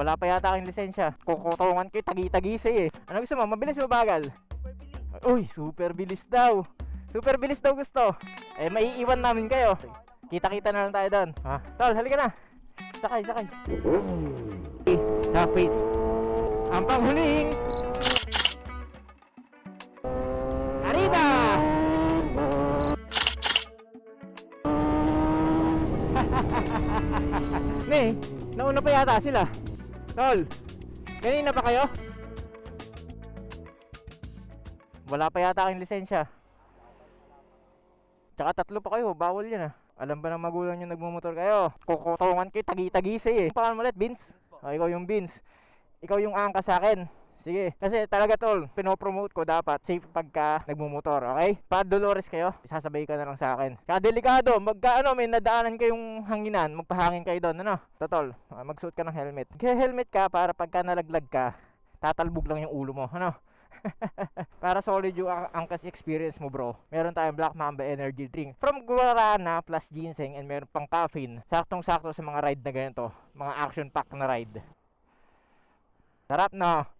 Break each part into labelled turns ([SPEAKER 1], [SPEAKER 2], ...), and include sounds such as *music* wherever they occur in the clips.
[SPEAKER 1] Wala pa yata aking lisensya. Kukutungan ko tagi-tagisi eh. Ano gusto mo? Mabilis o bagal? Uy, super bilis daw. Super bilis daw gusto. Eh, maiiwan namin kayo. Kita-kita na lang tayo doon. Ha? Tol, halika na. Sakay, sakay. Half faith. Ang panghuling. Arriba! *laughs* Ne, nauna pa yata sila. Tol, kanina pa kayo? Wala pa yata aking lisensya. Tsaka tatlo pa kayo, bawal yan ah. Alam ba ng magulang nyo nagmumotor kayo? Kukutungan kayo, tagi-tagisi eh. Paano mo ulit, Vince? O, ikaw yung Vince. Ikaw yung angka sa akin. Sige, kasi talaga tol, pinopromote ko dapat safe pagka nagmumotor, okay? Pa Dolores kayo, sasabay ka na lang sa akin. Kaya delikado, magka ano, may nadaanan kayong hanginan, magpahangin kayo doon, ano? Totol, ah, magsuot ka ng helmet. Kaya helmet ka para pagka nalaglag ka, tatalbog lang yung ulo mo, ano? *laughs* para solid yung ang- angkas experience mo bro meron tayong Black Mamba energy drink from Guarana plus ginseng and meron pang caffeine saktong sakto sa mga ride na ganito mga action pack na ride sarap no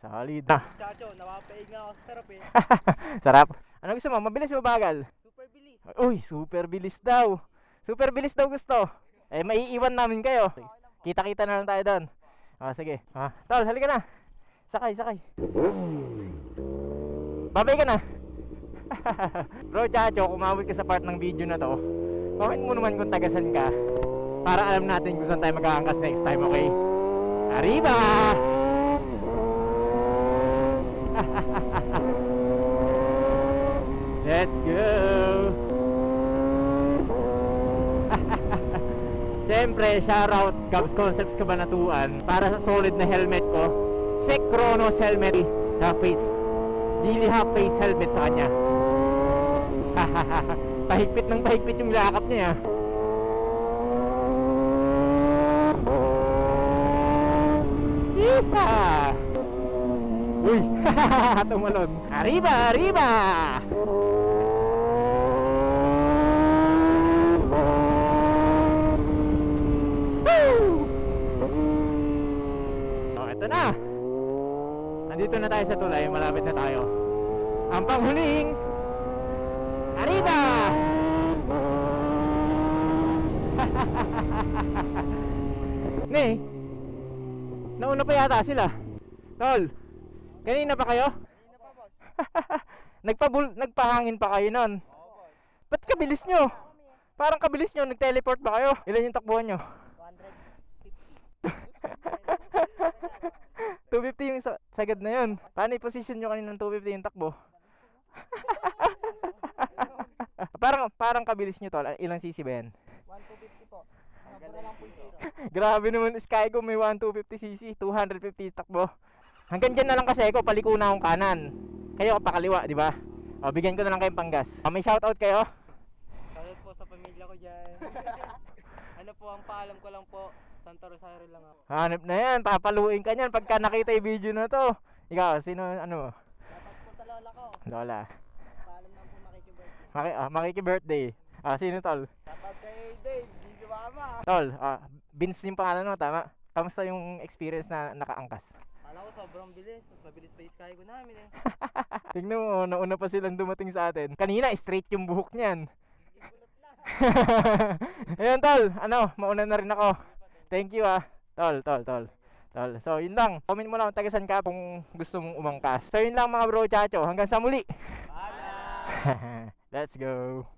[SPEAKER 1] solid. Na
[SPEAKER 2] Chacho, napapaig nga ako. Sa sarap eh. *laughs*
[SPEAKER 1] sarap. Ano gusto mo? Mabilis o bagal
[SPEAKER 2] Super bilis.
[SPEAKER 1] uy super bilis daw. Super bilis daw gusto. Eh maiiwan namin kayo. Kita kita na lang tayo doon. Ah sige. Ah tol halika na. Sakay sakay. Babay ka na. *laughs* Bro chacho kumawit ka sa part ng video na to. Comment mo naman kung tagasan ka para alam natin kung saan tayo magkakangkas next time okay? Arriba let's go *laughs* Siyempre, shoutout Gabs Concepts Kabanatuan para sa solid na helmet ko. Sec Kronos helmet half face. Geely half face helmet sa kanya. *laughs* pahigpit ng pahigpit yung lakap niya. Yeehaw! *laughs* Tumalon. Arriba! Arriba! Oh, eto na. Nandito na tayo sa tulay, malapit na tayo. Ang panghuling Arriba! *laughs* ne, nauna pa yata sila. Tol, kanina pa kayo? *laughs* Nagpabul nagpahangin pa kayo nun. Ba't kabilis nyo? Parang kabilis nyo, nag-teleport ba kayo? Ilan yung takbuhan nyo? 250 *laughs* yung sa sagad na yun. Paano i-position nyo kanina ng 250 yung takbo? *laughs* parang parang kabilis nyo tol. Ilang cc ba yan?
[SPEAKER 2] 1250 po.
[SPEAKER 1] Grabe naman Skygo may 1250 cc, 250 takbo. Hanggang dyan na lang kasi ako, paliko na akong kanan. Kayo pakaliwa, di ba? O, bigyan ko na lang kayong panggas. O, may shoutout kayo?
[SPEAKER 2] Shoutout po sa pamilya ko dyan. *laughs* ano po, ang paalam ko lang po, Santa Rosario lang ako.
[SPEAKER 1] Hanap na yan, papaluin ka niyan pagka nakita yung video na to. Ikaw, sino, ano?
[SPEAKER 2] Dapat po sa lola ko,
[SPEAKER 1] Lola.
[SPEAKER 2] paalam lang po makikibirthday.
[SPEAKER 1] Maki, ah, makiki-birthday. Ah, sino tol?
[SPEAKER 2] Dapat kay Dave, di si mama.
[SPEAKER 1] Tol, ah, Vince yung pangalan mo, tama? Kamusta yung experience na nakaangkas?
[SPEAKER 2] Kala ko sobrang bilis, mas mabilis pa yung sky ko namin eh. *laughs*
[SPEAKER 1] Tignan mo, nauna pa silang dumating sa atin. Kanina, straight yung buhok niyan. *laughs* Ayun, tol. Ano, mauna na rin ako. Thank you, ah. Tol, tol, tol. Tol. So, yun lang. Comment mo lang kung tagasan ka kung gusto mong umangkas. So, yun lang mga bro, chacho. Hanggang sa muli.
[SPEAKER 2] Paalam! *laughs*
[SPEAKER 1] Let's go.